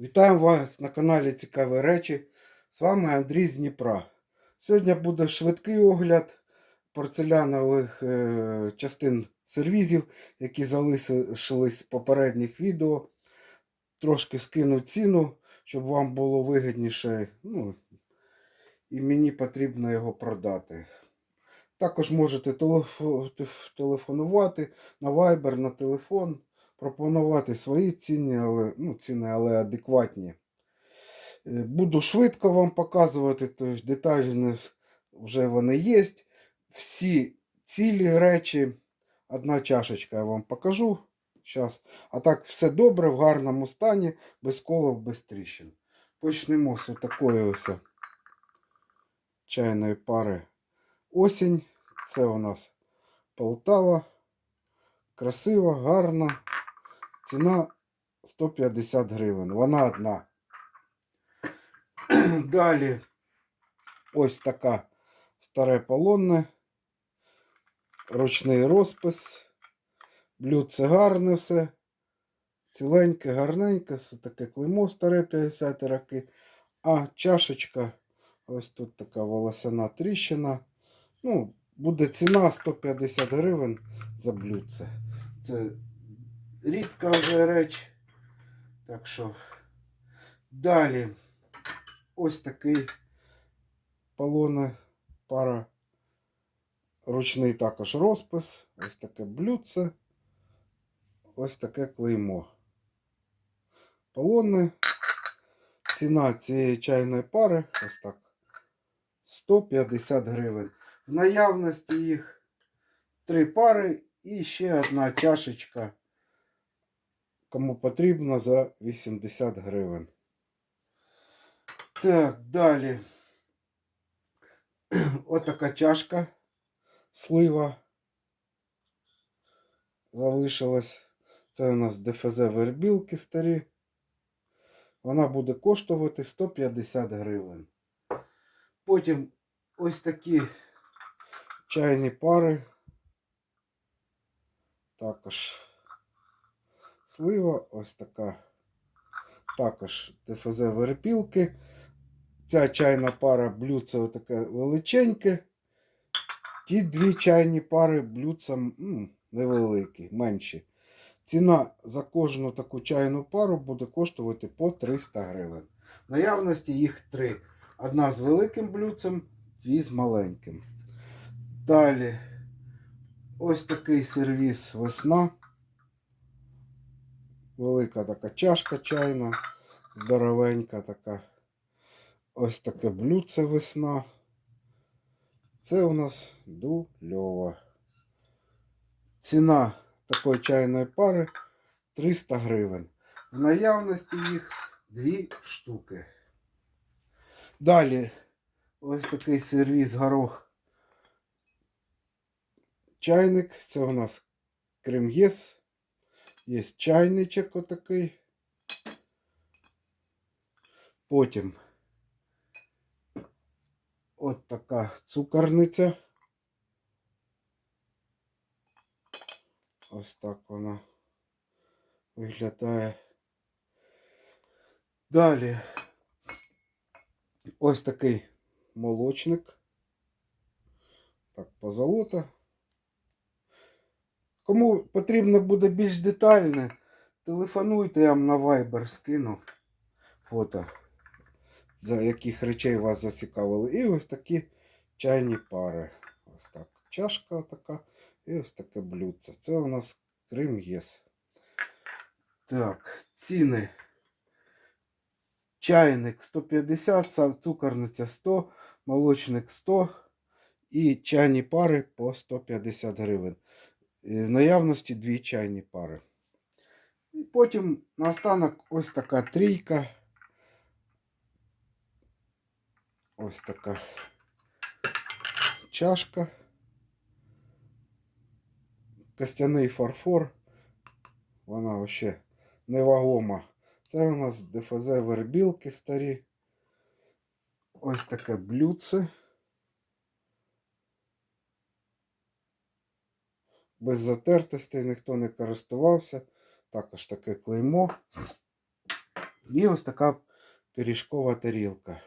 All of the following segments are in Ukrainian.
Вітаю вас на каналі Цікаві речі. З вами Андрій з Дніпра. Сьогодні буде швидкий огляд порцелянових е, частин сервізів, які залишились з попередніх відео. Трошки скину ціну, щоб вам було вигідніше. Ну, і мені потрібно його продати. Також можете телефонувати на Viber, на телефон, пропонувати свої ціни, але, ну, ціни, але адекватні. Е, Буду швидко вам показувати, тож деталі вже вони є. Всі цілі речі, одна чашечка я вам покажу. Зараз. А так, все добре, в гарному стані, без колов, без тріщин. Почнемо з такої ось чайної пари осінь. Це у нас Полтава. Красива, гарна. Ціна 150 гривень. Вона одна. Далі ось така старе полонне. Ручний розпис. Блюдце гарне все. Ціленьке, гарненьке, все таке клеймо старе 50 роки. А чашечка, ось тут така волосяна тріщина. Ну, буде ціна 150 гривень за блюдце. Це рідка вже реч. Так що далі ось такий полоне пара. Ручний також розпис. Ось таке блюдце. Ось таке клеймо. Полонне. Ціна цієї чайної пари ось так. 150 гривень. В наявності їх три пари і ще одна чашечка. Кому потрібно за 80 гривень. Так, далі. Отака чашка слива залишилась. Це у нас ДФЗ вербілки старі. Вона буде коштувати 150 гривень. Потім ось такі чайні пари. Також слива, ось така. Також ТФЗ верпілки. Ця чайна пара блюдце отаке величеньке. Ті дві чайні пари блюдца невеликі, менші. Ціна за кожну таку чайну пару буде коштувати по 300 гривень. Наявності їх три. Одна з великим блюдцем, дві з маленьким. Далі ось такий сервіс весна. Велика така чашка чайна, здоровенька така. Ось таке блюдце весна. Це у нас дульова. Ціна такої чайної пари 300 гривень. В наявності їх дві штуки. Далі ось такий сервіс горох. Чайник. Це у нас крем'єс. Є чайничок отакий. Потім от така цукорниця. Ось так вона виглядає. Далі ось такий молочник. Так, позолота. Кому потрібно буде більш детальне, телефонуйте, я вам на Viber скину фото, за яких речей вас зацікавили. І ось такі чайні пари. Ось так. Чашка така і ось таке блюдце. Це у нас Крим ЄС. Так, ціни. Чайник 150, цукорниця 100, молочник 100 і чайні пари по 150 гривень. Е, В наявності дві чайні пари. І потім наостанок ось така трійка. Ось така чашка. Костяний фарфор. Вона вообще невагома. Це у нас ДФЗ вербілки старі. Ось таке блюдце. Без затертостей ніхто не користувався. Також таке клеймо. І ось така пиріжкова тарілка.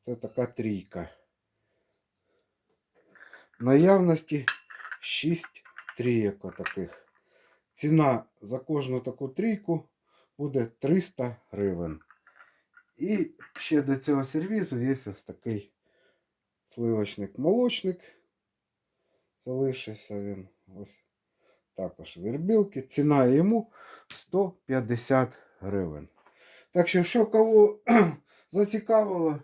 Це така трійка. Наявності 6 трійок отаких. Ціна за кожну таку трійку буде 300 гривень. І ще до цього сервізу є ось такий сливочник-молочник. Залишився він ось також вербілки. Ціна йому 150 гривень. Так що, що кого зацікавило,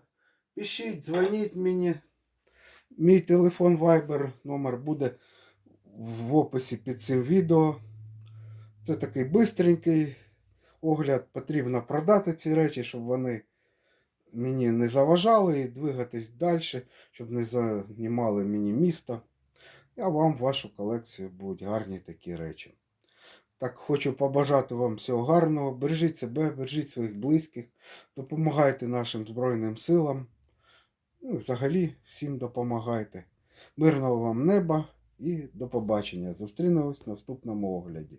пишіть, дзвоніть мені. Мій телефон Viber номер буде в описі під цим відео. Це такий бистренький огляд. Потрібно продати ці речі, щоб вони мені не заважали і двигатись далі, щоб не займали мені місто. А вам в вашу колекцію будуть гарні такі речі. Так, хочу побажати вам всього гарного. Бережіть себе, бережіть своїх близьких, допомагайте нашим Збройним силам. Ну, взагалі всім допомагайте. Мирного вам неба і до побачення. Зустрінемось в наступному огляді.